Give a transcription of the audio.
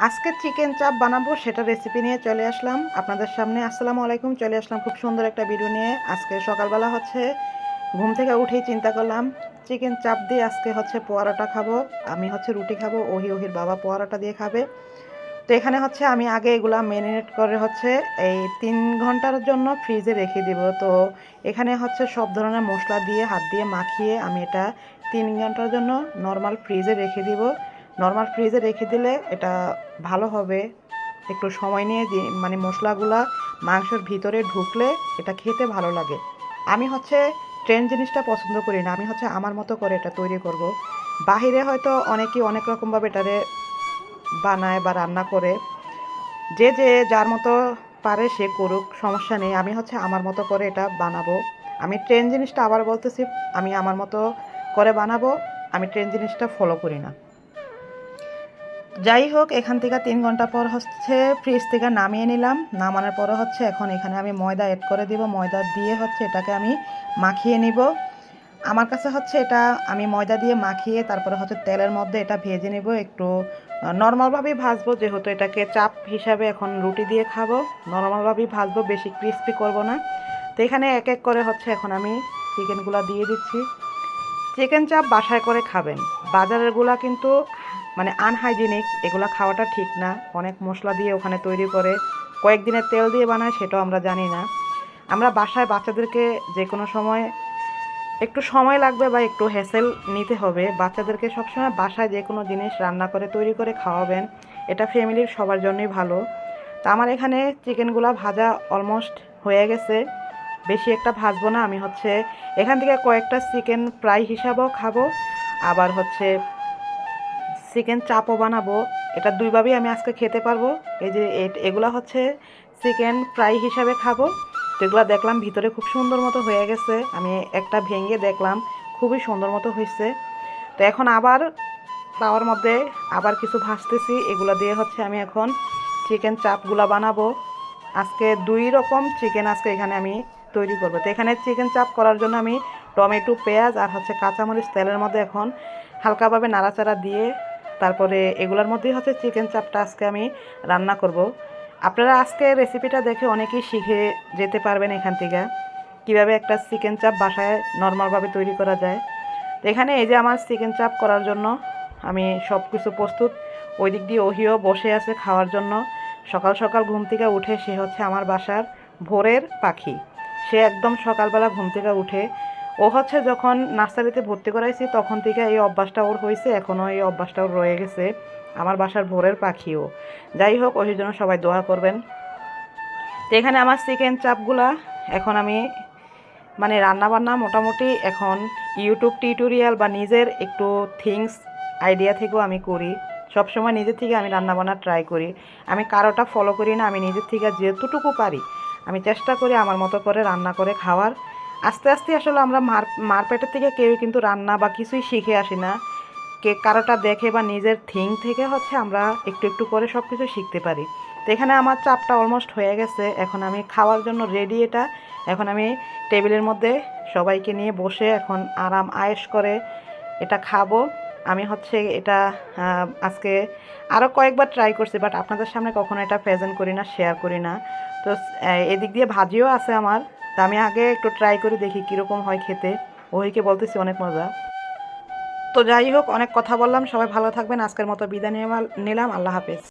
আজকে চিকেন চাপ বানাবো, সেটা রেসিপি নিয়ে চলে আসলাম আপনাদের সামনে। আসসালামু আলাইকুম, চলে আসলাম খুব সুন্দর একটা ভিডিও নিয়ে। আজকে সকালবেলা হচ্ছে, ঘুম থেকে উঠেই চিন্তা করলাম চিকেন চাপ দিয়ে আজকে হচ্ছে পোয়ারাটা খাব। আমি হচ্ছে রুটি খাব, ওহি ওহির বাবা পোয়ারাটা দিয়ে খাবে। তো এখানে হচ্ছে আমি আগে এগুলা ম্যারিনেট করে হচ্ছে এই তিন ঘণ্টার জন্য ফ্রিজে রেখে দিব। তো এখানে হচ্ছে সব ধরনের মশলা দিয়ে, হাত দিয়ে মাখিয়ে আমি এটা তিন ঘণ্টার জন্য নর্মাল ফ্রিজে রেখে দিব। নর্মাল ফ্রিজে রেখে দিলে এটা ভালো হবে। একটু সময় নিয়ে মানে মশলাগুলা মাংসের ভিতরে ঢুকলে এটা খেতে ভালো লাগে। আমি হচ্ছে ট্রেন জিনিসটা পছন্দ করি না, আমি হচ্ছে আমার মতো করে এটা তৈরি করব। বাহিরে হয়তো অনেকেই অনেক রকমভাবে এটারে বানায় বা রান্না করে। যে যে যার মতো পারে সে করুক, সমস্যা নেই। আমি হচ্ছে আমার মতো করে এটা বানাবো। আমি ট্রেন জিনিসটা আবার বলতেছি, আমি আমার মতো করে বানাবো, আমি ট্রেন জিনিসটা ফলো করি না। যাই হোক, এখান থেকে তিন ঘণ্টা পর হচ্ছে ফ্রিজ থেকে নামিয়ে নিলাম। নামানোর পরে হচ্ছে এখন এখানে আমি ময়দা অ্যাড করে দিব। ময়দা দিয়ে হচ্ছে এটাকে আমি মাখিয়ে নিব। আমার কাছে হচ্ছে এটা আমি ময়দা দিয়ে মাখিয়ে তারপরে হচ্ছে তেলের মধ্যে এটা ভেজে নেব। একটু নর্মালভাবেই ভাজবো। যেহেতু এটাকে চাপ হিসাবে এখন রুটি দিয়ে খাব। নর্মালভাবেই ভাজবো, বেশি ক্রিস্পি করব না। তো এখানে এক এক করে হচ্ছে এখন আমি চিকেনগুলো দিয়ে দিচ্ছি। চিকেন চাপ বাসায় করে খাবেন। বাজারেরগুলা কিন্তু মানে আনহাইজেনিক এগুলো খাওয়াটা ঠিক না। অনেক মশলা দিয়ে ওখানে তৈরি করে কয়েকদিনের তেল দিয়ে বানায় সেটাও আমরা জানি না। আমরা বাসায় বাচ্চাদেরকে যে কোনো সময় একটু সময় লাগবে বা একটু হ্যাসেল নিতে হবে, বাচ্চাদেরকে সবসময় বাসায় যে কোনো জিনিস রান্না করে, তৈরি করে খাওয়াবেন। এটা ফ্যামিলির সবার জন্যই ভালো। তা আমার এখানে চিকেনগুলো ভাজা অলমোস্ট হয়ে গেছে। বেশি একটা ভাজবো না, আমি হচ্ছে এখান থেকে কয়েকটা চিকেন ফ্রাই হিসাবেও খাব। আবার হচ্ছে চিকেন চাপও বানাবো। এটা দুইভাবেই আমি আজকে খেতে পারব। এই যে এগুলো হচ্ছে চিকেন ফ্রাই হিসাবে খাব। যেগুলো দেখলাম ভিতরে খুব সুন্দর মতো হয়ে গেছে। আমি একটা ভেঙে দেখলাম, খুবই সুন্দর মতো হয়েছে। তো এখন আবার তাওয়ার মধ্যে আবার কিছু ভাজতেছি। এগুলো দিয়ে হচ্ছে আমি এখন চিকেন চাপগুলা বানাবো। আজকে দুই রকম চিকেন আজকে এখানে আমি তৈরি করব। তো এখানে চিকেন চাপ করার জন্য আমি টমেটো, পেঁয়াজ আর হচ্ছে কাঁচামরিচ তেলের মধ্যে এখন হালকাভাবে নাড়াচাড়া দিয়ে তারপরে এগুলোর মধ্যেই হচ্ছে চিকেন চাপটা আজকে আমি রান্না করব। আপনারা আজকে রেসিপিটা দেখে অনেকেই শিখে যেতে পারবেন এখান থেকে, কীভাবে একটা চিকেন চাপ বাসায় নর্মালভাবে তৈরি করা যায়। এখানে এই যে আমার চিকেন চাপ করার জন্য আমি সব কিছু প্রস্তুত ওই দিক দিয়ে ওহিও বসে আছে খাওয়ার জন্য। সকাল সকাল ঘুম থেকে উঠে সে হচ্ছে আমার বাসার ভোরের পাখি। সে একদম সকালবেলা ঘুম থেকে উঠে ও হচ্ছে যখন নার্সারিতে ভর্তি করাইছি, তখন থেকে এই অভ্যাসটা ওর হয়েছে এখনও এই অভ্যাসটা ওর রয়ে গেছে, আমার বাসার ভোরের পাখিও। যাই হোক, ওই জন্য সবাই দোয়া করবেন। তো এখানে আমার চিকেন চাপগুলা এখন আমি মানে রান্নাবান্না মোটামুটি এখন ইউটিউব টিউটোরিয়াল বা নিজের একটু থিংস আইডিয়া থেকেও আমি করি। সবসময় নিজের থেকে আমি রান্নাবান্না ট্রাই করি। আমি কারোটা ফলো করি না, আমি নিজের থেকে যেতটুকু পারি, আমি চেষ্টা করি আমার মতো করে রান্না করে খাওয়ার। আস্তে আস্তে আসলে আমরা মার, মারপেটের থেকে কেউ কিন্তু রান্না বা কিছুই শিখে আসি না। কে কারোটা দেখে বা নিজের থিং থেকে হচ্ছে আমরা একটু একটু করে সব কিছু শিখতে পারি। তো এখানে আমার চাপটা অলমোস্ট হয়ে গেছে। এখন আমি খাওয়ার জন্য রেডি এটা। এখন আমি টেবিলের মধ্যে সবাইকে নিয়ে বসে এখন আরাম আয়েস করে এটা খাব। আমি হচ্ছে এটা আজকে আরও কয়েকবার ট্রাই করছি বাট আপনাদের সামনে কখনো এটা প্রেজেন্ট করি না শেয়ার করি না। তো এদিক দিয়ে ভাজিও আছে আমার, তো আমি আগে একটু ট্রাই করে দেখি কীরকম হয় খেতে। ওইকে বলতেছি অনেক মজা। তো যাই হোক, অনেক কথা বললাম, সবাই ভালো থাকবেন, আজকের মতো বিদায় নিলাম, আল্লাহ হাফেজ।